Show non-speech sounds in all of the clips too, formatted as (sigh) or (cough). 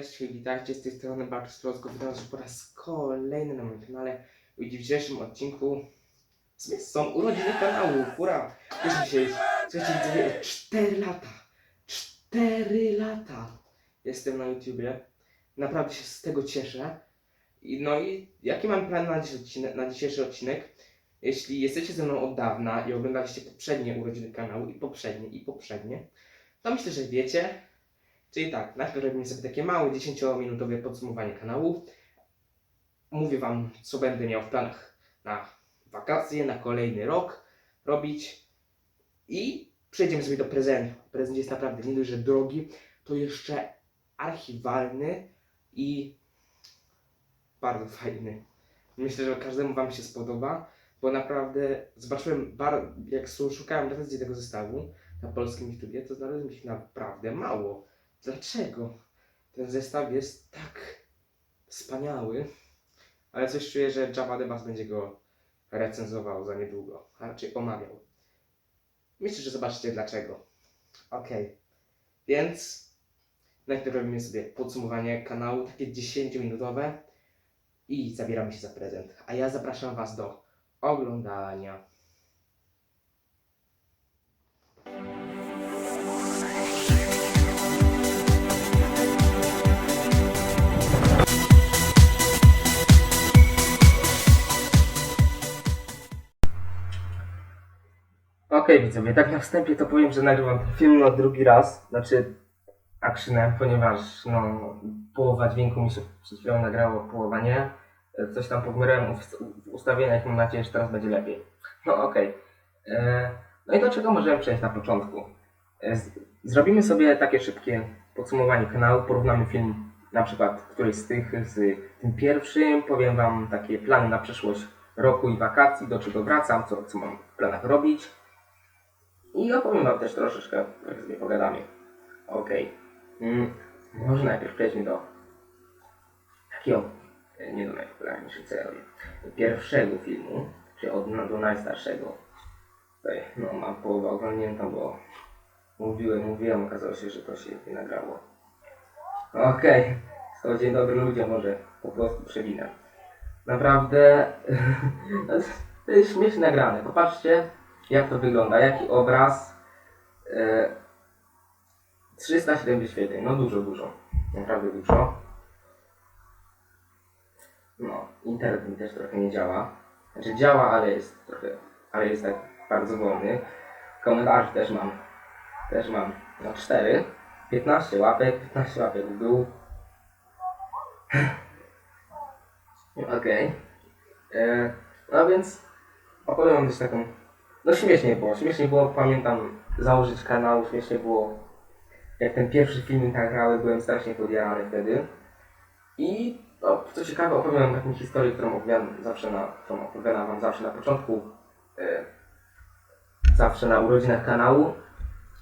Cześć, witajcie z tej strony Bartosz Strozgo. Witam po raz kolejny na moim kanale. W dzisiejszym odcinku są urodziny kanału. Hurra! Cieszę się, słuchajcie widzowie, 4 lata. 4 lata jestem na YouTubie. Naprawdę się z tego cieszę. I, no i jaki mam plan na, dziś odcinek, na dzisiejszy odcinek? Jeśli jesteście ze mną od dawna i oglądaliście poprzednie urodziny kanału i poprzednie i poprzednie, to myślę, że wiecie, Czyli tak, najpierw robimy sobie takie małe 10-minutowe podsumowanie kanału. Mówię Wam, co będę miał w planach na wakacje, na kolejny rok robić. I przejdziemy sobie do prezentu. Prezent jest naprawdę nie dość, że drogi, to jeszcze archiwalny i bardzo fajny. Myślę, że każdemu Wam się spodoba, bo naprawdę zobaczyłem, jak szukałem recenzji tego zestawu na polskim YouTubie, to znalazłem ich naprawdę mało. Dlaczego? Ten zestaw jest tak wspaniały, ale coś czuję, że Jabba the Bass będzie go recenzował za niedługo, a raczej omawiał. Myślę, że zobaczycie dlaczego. Okej, więc najpierw robimy sobie podsumowanie kanału, takie 10-minutowe i zabieramy się za prezent. A ja zapraszam Was do oglądania. Okej widzowie, tak na wstępie to powiem, że nagrywam ten film na drugi raz, znaczy actionem, ponieważ no, połowa dźwięku mi się przed chwilą nagrało, połowa nie. Coś tam pogmyrałem w, ustawieniach, mam nadzieję, że teraz będzie lepiej. No okej. E, No i do czego możemy przejść na początku? E, Zrobimy sobie takie szybkie podsumowanie kanału, porównamy film na przykład któryś z tych z tym pierwszym, powiem Wam takie plany na przyszłość roku i wakacji, do czego wracam, co, co mam w planach robić. I opowiem Wam też troszeczkę, jak sobie pogadamy. Okej. Mm, może najpierw przejdźmy do takiego, e, nie do najpopularniejszego, pierwszego filmu, czyli od na- do najstarszego. Tutaj, no, mam połowę oglądniętą, bo mówiłem, mówiłem, okazało się, że to się nie nagrało. Okej, okay. dzień dobry ludzie, może po prostu przewinę. Naprawdę, (laughs) to jest śmiesznie nagrane. Popatrzcie, jak to wygląda, jaki obraz. E, 307 wyświetleń, no dużo, dużo. Naprawdę dużo. No, internet mi też trochę nie działa. Znaczy działa, ale jest trochę, ale jest tak bardzo wolny. Komentarzy też mam, też mam, no 4. 15 łapek, 15 łapek w dół. (laughs) Okej. E, No więc opowiem wam też taką no śmiesznie było, śmiesznie było, pamiętam założyć kanał, śmiesznie było jak ten pierwszy filmik nagrały, byłem strasznie podjarany wtedy. I no, co ciekawe, opowiem taką historię, którą opowiadam zawsze na, którą opowiadam wam zawsze na początku, e, zawsze na urodzinach kanału,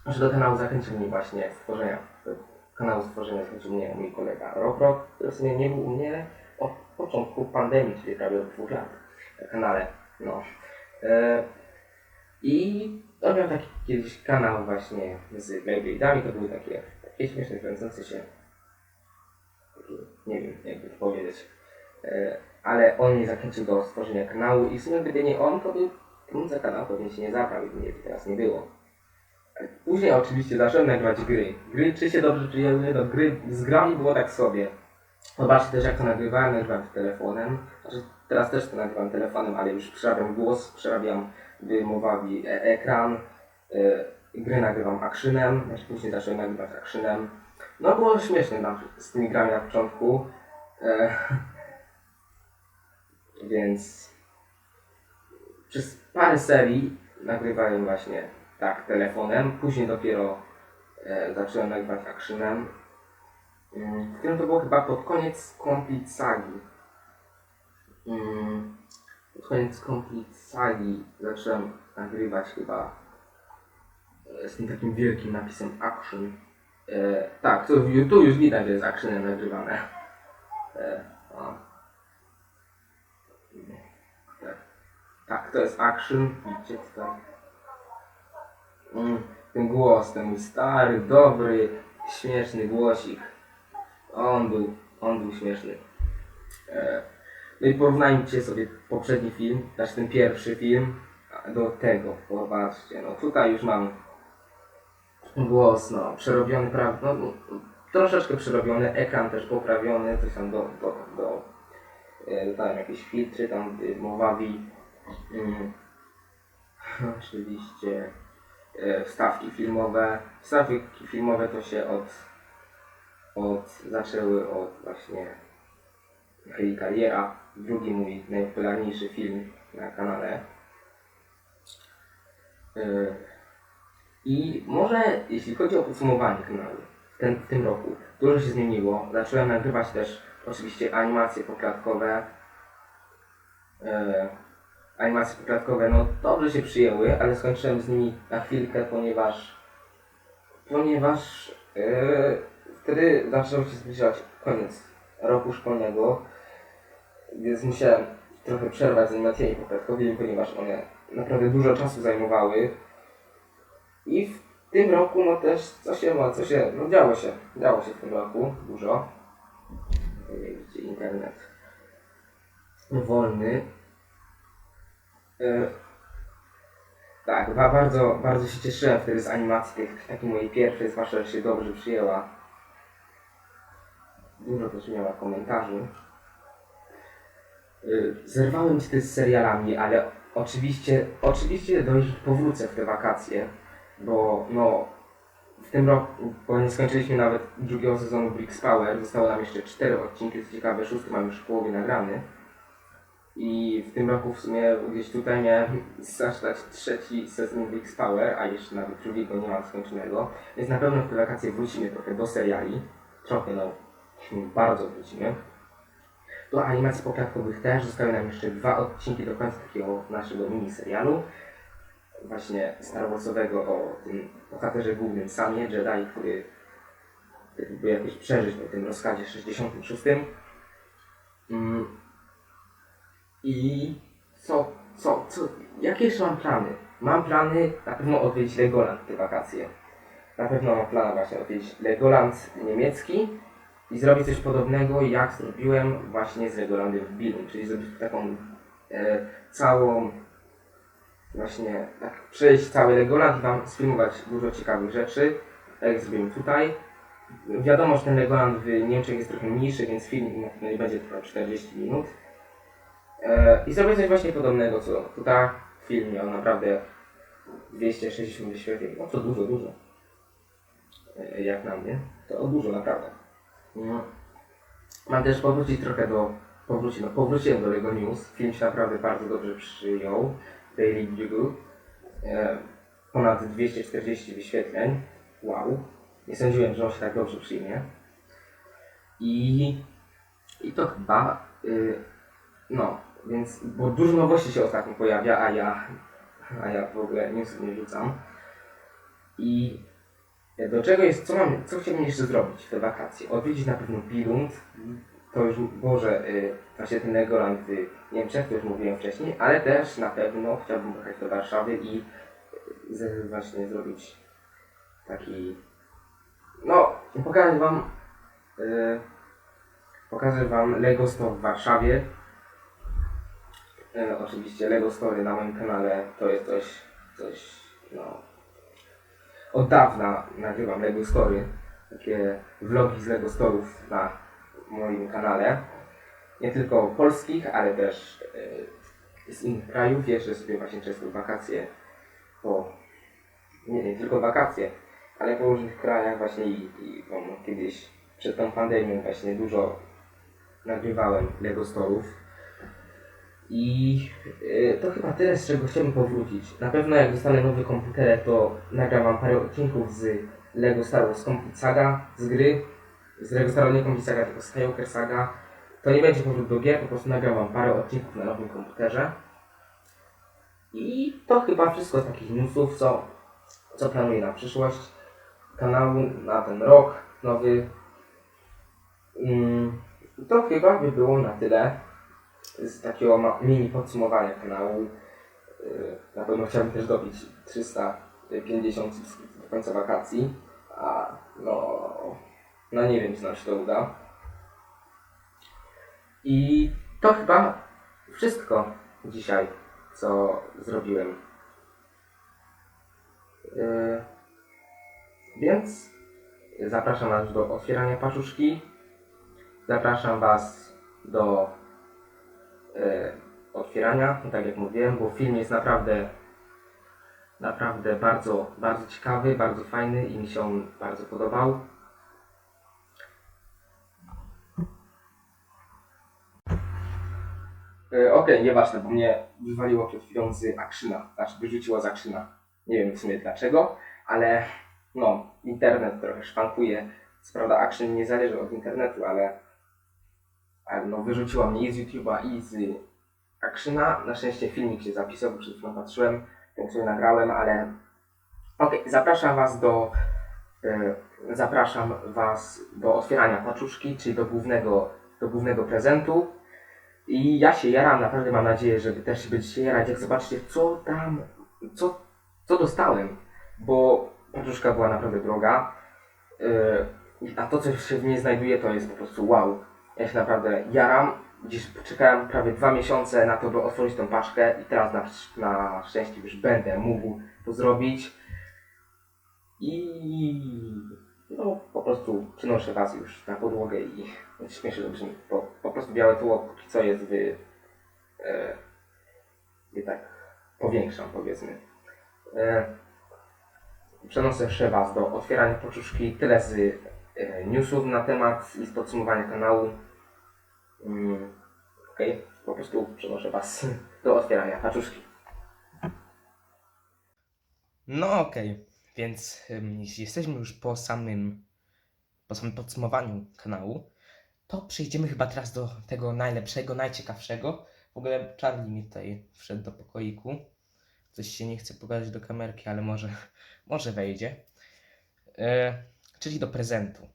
że do kanału zachęcił mnie właśnie stworzenia, kanału stworzenia zachęcił mnie mój kolega Rokrok, który w sumie nie był u mnie od początku pandemii, czyli prawie od dwóch lat na kanale. No. E, i miał taki kiedyś kanał właśnie z Beyblade to były takie, takie śmieszne, kręcące się, takie, nie wiem jakby to powiedzieć, e, ale on mnie zachęcił do stworzenia kanału i w sumie gdyby nie on, to by ten kanał pewnie się nie zabrał i mnie teraz nie było. Później oczywiście zacząłem nagrywać gry. Gry czy się dobrze czyniły, no gry z grami było tak sobie. Zobaczcie też jak to nagrywałem, nagrywam telefonem. Znaczy, teraz też to nagrywam telefonem, ale już przerabiam głos, przerabiam wymowawi e ekran. E, gry nagrywam actionem, znaczy później zacząłem nagrywać actionem. No było śmiesznie tam z tymi grami na początku. E, (laughs) więc przez parę serii nagrywałem właśnie tak telefonem, później dopiero e, zacząłem nagrywać actionem. Mm, to było chyba pod koniec Complete Sagi. Mm, koniec Complete Sagi zacząłem nagrywać chyba e, z tym takim wielkim napisem Action. E, tak, tu, tu już widać, że jest Actionem nagrywane. E, tak. tak, to jest Action. Widzicie tutaj. Mm, ten głos, ten mój stary, dobry, śmieszny głosik. On był, on był śmieszny. E, No i porównajcie sobie poprzedni film, znaczy ten pierwszy film, do tego. Popatrzcie, no tutaj już mam głos, no, przerobiony, pra- no, no, troszeczkę przerobiony, ekran też poprawiony, coś tam do, do, do e, dodałem jakieś filtry, tam y, Mowawi, mm, (laughs) oczywiście e, wstawki filmowe. Wstawki filmowe to się od, od zaczęły od właśnie Hej Kariera, drugi mój najpopularniejszy film na kanale. E, I może jeśli chodzi o podsumowanie kanału w, ten, w tym roku, dużo się zmieniło. Zacząłem nagrywać też oczywiście animacje poklatkowe. E, animacje poklatkowe no dobrze się przyjęły, ale skończyłem z nimi na chwilkę, ponieważ ponieważ e, wtedy zaczął się zbliżać koniec roku szkolnego, więc musiałem trochę przerwać z animacjami poklatkowymi, ponieważ one naprawdę dużo czasu zajmowały. I w tym roku no też co się ma, co się, no działo się, działo się w tym roku dużo. Gdzie internet wolny. E, tak, ba, bardzo, bardzo się cieszyłem wtedy z animacji tych, takiej mojej pierwszej, zwłaszcza, że się dobrze przyjęła. Dużo też miała komentarzy. Y, Zerwałem wtedy z serialami, ale oczywiście, oczywiście do nich powrócę w te wakacje, bo no w tym roku, bo nie skończyliśmy nawet drugiego sezonu Bricks Power, zostało nam jeszcze cztery odcinki, co ciekawe, szósty mam już w połowie nagrany. I w tym roku w sumie gdzieś tutaj miałem zaczynać trzeci sezon Bricks Power, a jeszcze nawet drugiego nie mam skończonego, więc na pewno w te wakacje wrócimy trochę do seriali, trochę no, bardzo wrócimy. Do animacji poklatkowych też zostały nam jeszcze dwa odcinki do końca takiego naszego miniserialu. Właśnie Star o tym bohaterze głównym Samie, Jedi, który próbuje jakoś przeżyć po tym rozkazie 66. Mm. I co, co, co, jakie jeszcze mam plany? Mam plany na pewno odwiedzić Legoland te wakacje. Na pewno mam plan właśnie odwiedzić Legoland niemiecki i zrobić coś podobnego, jak zrobiłem właśnie z Legolandem w Billum, czyli zrobić taką e, całą, właśnie tak przejść cały Legoland i Wam sfilmować dużo ciekawych rzeczy, tak jak zrobimy tutaj. Wiadomo, że ten Legoland w Niemczech jest trochę mniejszy, więc film na pewno nie będzie trwał 40 minut. E, I zrobię coś właśnie podobnego, co tutaj film miał naprawdę 260 wyświetleń, no to dużo, dużo. E, jak na mnie, to dużo naprawdę. Mam też powrócić trochę do. Powrócić, no powróciłem do Lego News. Film się naprawdę bardzo dobrze przyjął. Daily Bugle. E, ponad 240 wyświetleń. Wow. Nie sądziłem, że on się tak dobrze przyjmie. I. I to chyba. Y, no, więc. Bo dużo nowości się ostatnio pojawia, a ja. A ja w ogóle newsów nie rzucam. I do czego jest, co mam, co chciałbym jeszcze zrobić te wakacje? Odwiedzić na pewno Billund, to już może y, właśnie ten Legoland w Niemczech, to już mówiłem wcześniej, ale też na pewno chciałbym pojechać do Warszawy i y, z, właśnie zrobić taki, no, pokażę wam, y, pokażę wam Lego Store w Warszawie. Y, oczywiście Lego Story na moim kanale to jest coś, coś, no, od dawna nagrywam Lego Story, takie vlogi z Lego Storów na moim kanale. Nie tylko polskich, ale też e, z innych krajów. Jeszcze sobie właśnie często wakacje po, nie, nie tylko wakacje, ale po różnych krajach właśnie i, i bo kiedyś przed tą pandemią właśnie dużo nagrywałem Lego Storów. I y, to chyba tyle, z czego chciałbym powrócić. Na pewno jak dostanę nowy komputer, to nagram wam parę odcinków z Lego Star Wars Complete Saga, z gry. Z Lego Star Wars nie Complete Saga, tylko Skywalker Saga. To nie będzie powrót do gier, po prostu nagram wam parę odcinków na nowym komputerze. I to chyba wszystko z takich newsów, co, co planuję na przyszłość kanału, na ten rok nowy. Mm, to chyba by było na tyle z takiego mini podsumowania kanału. Yy, Na pewno chciałbym też dobić 350 subskrypcji do końca wakacji. A no, No nie wiem, czy nam się to uda. I to chyba wszystko dzisiaj, co zrobiłem. Yy, więc zapraszam Was do otwierania paczuszki. Zapraszam Was do otwierania, tak jak mówiłem, bo film jest naprawdę naprawdę bardzo, bardzo ciekawy, bardzo fajny i mi się on bardzo podobał. E, Okej, nieważne, bo mnie wywaliło przed chwilą z akrzyna, znaczy wyrzuciło z akrzyna. Nie wiem w sumie dlaczego, ale no, internet trochę szwankuje. Co prawda nie zależy od internetu, ale no, wyrzuciło mnie i z YouTube'a i z akrzyna. Na szczęście filmik się zapisał, bo przed chwilą patrzyłem, więc sobie nagrałem, ale okej, zapraszam Was do e, zapraszam Was do otwierania paczuszki, czyli do głównego, do głównego prezentu. I ja się jaram, naprawdę mam nadzieję, że Wy też się będziecie jarać, jak zobaczycie, co tam, co, co dostałem, bo paczuszka była naprawdę droga, yy, a to, co się w niej znajduje, to jest po prostu wow. Ja się naprawdę jaram, gdzieś czekałem prawie dwa miesiące na to, by otworzyć tą paczkę i teraz na, na szczęście już będę mógł to zrobić. I no, po prostu przynoszę Was już na podłogę i śmiesznie to brzmi, bo po prostu białe tło póki co jest w, e, tak powiększam powiedzmy. E, przenoszę Was do otwierania poczuszki, tyle z e, newsów na temat i podsumowania kanału. Mm, Okej, po prostu przenoszę Was (laughs) do otwierania paczuszki. No okej, więc jeśli jesteśmy już po samym, po samym podsumowaniu kanału, to przejdziemy chyba teraz do tego najlepszego, najciekawszego. W ogóle Charlie mi tutaj wszedł do pokoiku. Coś się nie chce pokazać do kamerki, ale może, (laughs) może wejdzie. E, czyli do prezentu.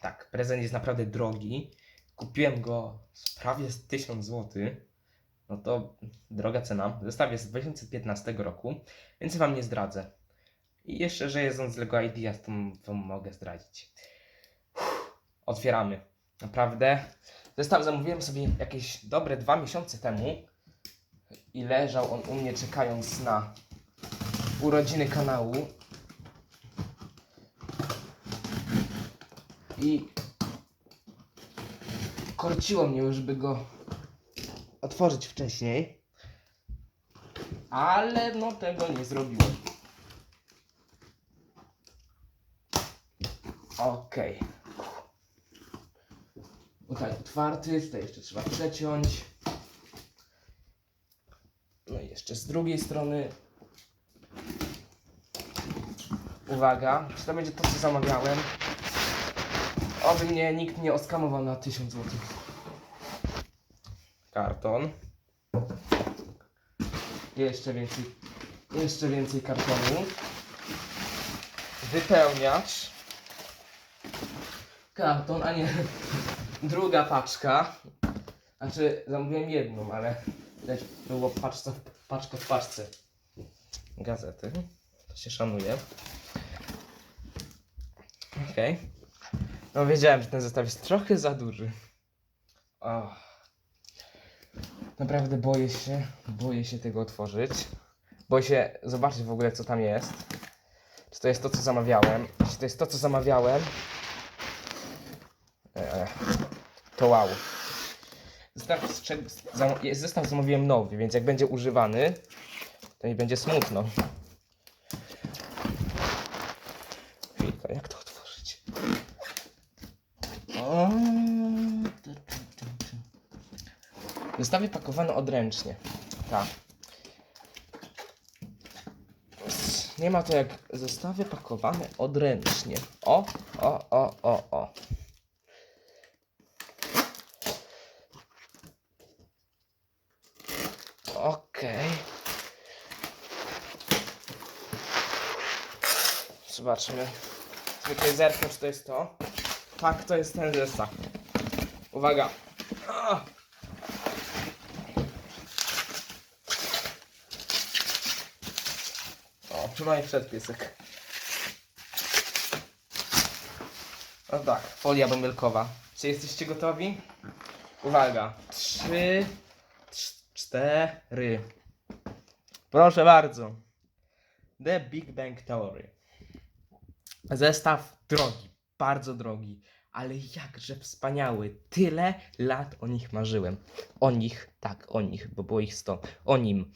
Tak, prezent jest naprawdę drogi. Kupiłem go z prawie z 1000 zł. No to droga cena. Zestaw jest z 2015 roku, więc wam nie zdradzę. I jeszcze, że jest on z Lego Ideas, to wam mogę zdradzić. Uff, otwieramy. Naprawdę. Zestaw zamówiłem sobie jakieś dobre dwa miesiące temu i leżał on u mnie czekając na urodziny kanału. I korciło mnie już, by go otworzyć wcześniej. Ale no tego nie zrobiłem. Okej. Tutaj otwarty, tutaj jeszcze trzeba przeciąć. No i jeszcze z drugiej strony. Uwaga, czy to będzie to, co zamawiałem? Oby mnie nikt nie oskamował na 1000 zł. Karton. Jeszcze więcej, jeszcze więcej kartonu. Wypełniacz. Karton, a nie (laughs) druga paczka. Znaczy, zamówiłem jedną, ale widać było paczka, paczka w paczce. Gazety. To się szanuje. Okej. No wiedziałem, że ten zestaw jest trochę za duży. O. Naprawdę boję się, boję się tego otworzyć. Boję się zobaczyć w ogóle co tam jest. Czy to jest to co zamawiałem? Jeśli to jest to co zamawiałem, e, to wow. Zestaw, zestaw zamówiłem nowy, więc jak będzie używany, to mi będzie smutno. Chwilka, jak to otworzyć? O, tu, tu, tu, tu. Zestawy pakowane odręcznie. Tak. Nie ma to jak zestawy pakowane odręcznie. O, o, o, o, o. Okej. Zobaczmy. Zwykle zerknę, czy to jest to. Tak, to jest ten zestaw. Uwaga. O, przynajmniej przed piesek. No tak, folia bąbelkowa. Czy jesteście gotowi? Uwaga. Trzy, cz- cztery. Proszę bardzo. The Big Bang Theory. Zestaw drogi, bardzo drogi, ale jakże wspaniały. Tyle lat o nich marzyłem. O nich, tak, o nich, bo było ich sto. O nim.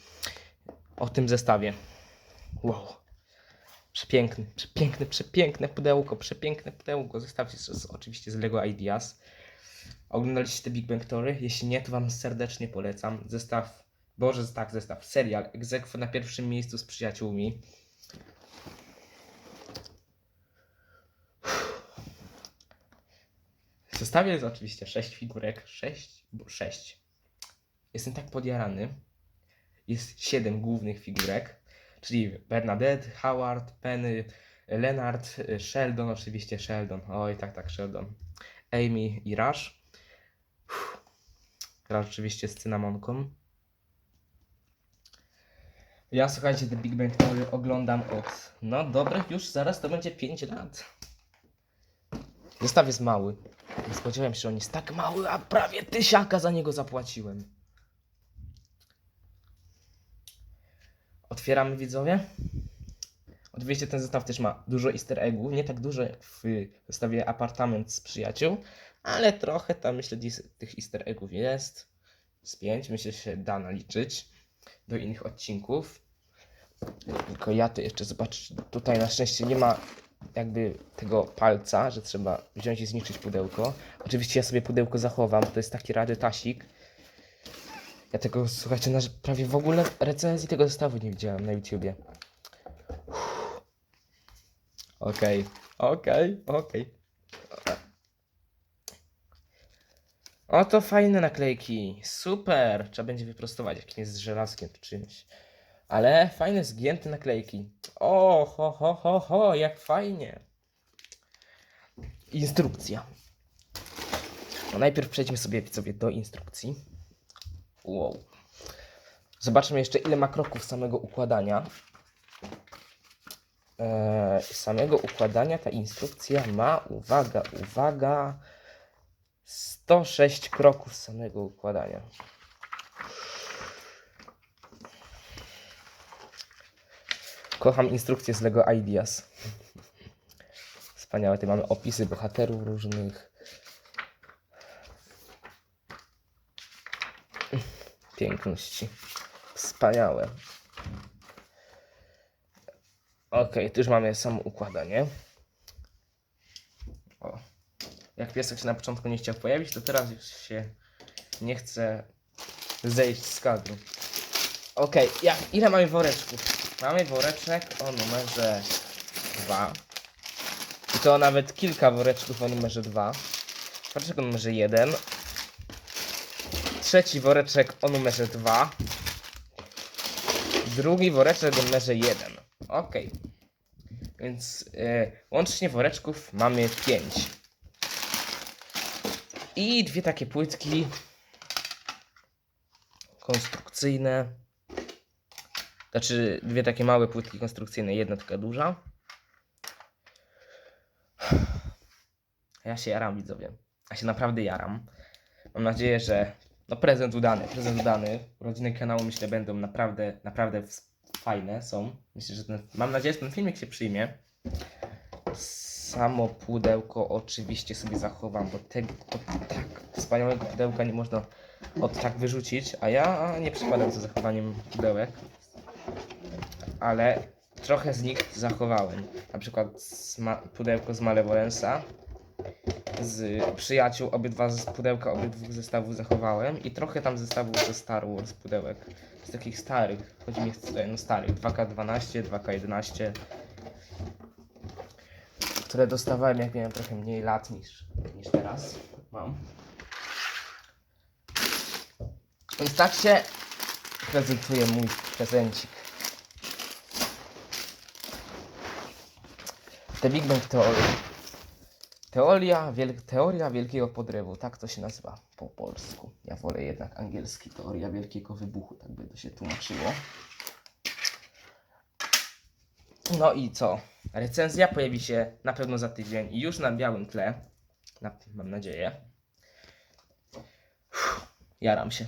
O tym zestawie. Wow. Przepiękny, przepiękne, przepiękne pudełko, przepiękne pudełko. Zestaw jest z, oczywiście z Lego Ideas. Oglądaliście te Big Bang Theory? Jeśli nie, to wam serdecznie polecam. Zestaw, boże tak, zestaw, serial, egzekwo na pierwszym miejscu z przyjaciółmi. W zestawie jest oczywiście 6 figurek, 6, bo 6. Jestem tak podjarany. Jest 7 głównych figurek, czyli Bernadette, Howard, Penny, Leonard, Sheldon, oczywiście Sheldon. Oj, tak, tak, Sheldon. Amy i Rush. Uff. Rush oczywiście z cynamonką. Ja słuchajcie, The Big Bang Theory oglądam od, no dobrych już zaraz to będzie 5 lat. Zestaw jest mały. Nie spodziewałem się, że on jest tak mały, a prawie tysiaka za niego zapłaciłem. Otwieramy widzowie. Oczywiście ten zestaw też ma dużo easter eggów, nie tak dużo jak w zestawie apartament z przyjaciół, ale trochę tam myślę tych easter eggów jest. Z pięć myślę się da naliczyć do innych odcinków. Tylko ja to jeszcze zobaczę, tutaj na szczęście nie ma jakby tego palca, że trzeba wziąć i zniszczyć pudełko. Oczywiście ja sobie pudełko zachowam, to jest taki rarytasik. Ja tego, słuchajcie, na, prawie w ogóle recenzji tego zestawu nie widziałem na YouTubie. Okej, okej, okej. Oto fajne naklejki. Super. Trzeba będzie wyprostować, jak nie z żelazkiem czy czymś. Ale fajne zgięte naklejki. O, ho, ho, ho, ho, jak fajnie. Instrukcja. No najpierw przejdźmy sobie widzowie do instrukcji. Wow. Zobaczmy jeszcze ile ma kroków samego układania. Eee, samego układania ta instrukcja ma, uwaga, uwaga, 106 kroków samego układania. Kocham instrukcje z Lego Ideas. Wspaniałe, tu mamy opisy bohaterów różnych. Piękności. Wspaniałe. Ok, tu już mamy samo układanie. O. Jak piesek się na początku nie chciał pojawić, to teraz już się nie chce zejść z kadru. Ok, jak, ile mamy woreczków? Mamy woreczek o numerze 2. I to nawet kilka woreczków o numerze 2. Woreczek o numerze 1. Trzeci woreczek o numerze 2. Drugi woreczek o numerze 1. Ok. Więc e, łącznie woreczków mamy 5. I dwie takie płytki konstrukcyjne. Znaczy dwie takie małe płytki konstrukcyjne, jedna taka duża. Ja się jaram, widzowie. Ja się naprawdę jaram. Mam nadzieję, że no prezent udany, prezent udany. Urodziny kanału myślę będą naprawdę, naprawdę fajne są. Myślę, że ten, mam nadzieję, że ten filmik się przyjmie. Samo pudełko oczywiście sobie zachowam, bo tego tak wspaniałego pudełka nie można od tak wyrzucić, a ja nie przykładam za zachowaniem pudełek ale trochę z nich zachowałem. Na przykład pudełko z Malevolensa. Z przyjaciół obydwa z pudełka obydwu zestawów zachowałem i trochę tam zestawów ze Star Wars pudełek. Z takich starych, chodzi mi no starych, 2K12, 2K11 które dostawałem jak miałem trochę mniej lat niż, niż teraz mam. Więc tak się prezentuje mój prezencik. The Big Bang Theory. Teoria, wiel teoria wielkiego podrywu, tak to się nazywa po polsku. Ja wolę jednak angielski, teoria wielkiego wybuchu, tak by to się tłumaczyło. No i co? recenzja pojawi się na pewno za tydzień i już na białym tle. Na, mam nadzieję. Uff, jaram się.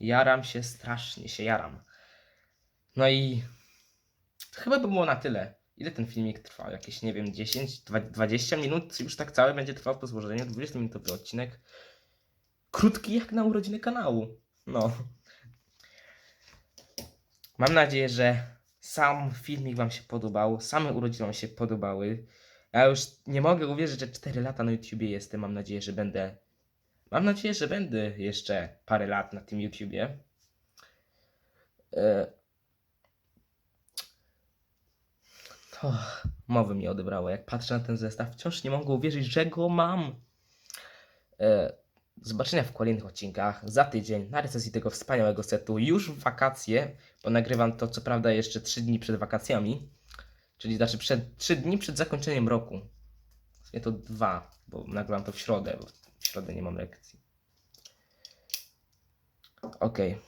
Jaram się, strasznie się jaram. No i chyba by było na tyle. Ile ten filmik trwał? Jakieś, nie wiem, 10, dwa- 20 minut? Już tak cały będzie trwał po złożeniu. 20-minutowy odcinek. Krótki jak na urodziny kanału. No. Mam nadzieję, że sam filmik Wam się podobał, same urodziny Wam się podobały. Ja już nie mogę uwierzyć, że 4 lata na YouTubie jestem. Mam nadzieję, że będę. Mam nadzieję, że będę jeszcze parę lat na tym YouTubie. E... To mowy mi odebrało. Jak patrzę na ten zestaw, wciąż nie mogę uwierzyć, że go mam. E... Do zobaczenia w kolejnych odcinkach za tydzień na recenzji tego wspaniałego setu. Już w wakacje, bo nagrywam to co prawda jeszcze 3 dni przed wakacjami, czyli znaczy przed, 3 dni przed zakończeniem roku. Sumie to dwa, bo nagrywam to w środę, bo w środę nie mam lekcji. Okej.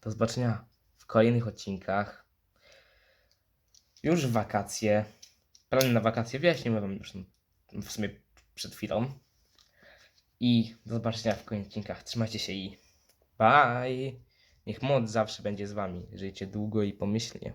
Do zobaczenia w kolejnych odcinkach. Już wakacje. Plany na wakacje wyjaśniłem wam już w sumie przed chwilą. I do zobaczenia w kolejnych odcinkach. Trzymajcie się i bye. Niech moc zawsze będzie z wami. Żyjcie długo i pomyślnie.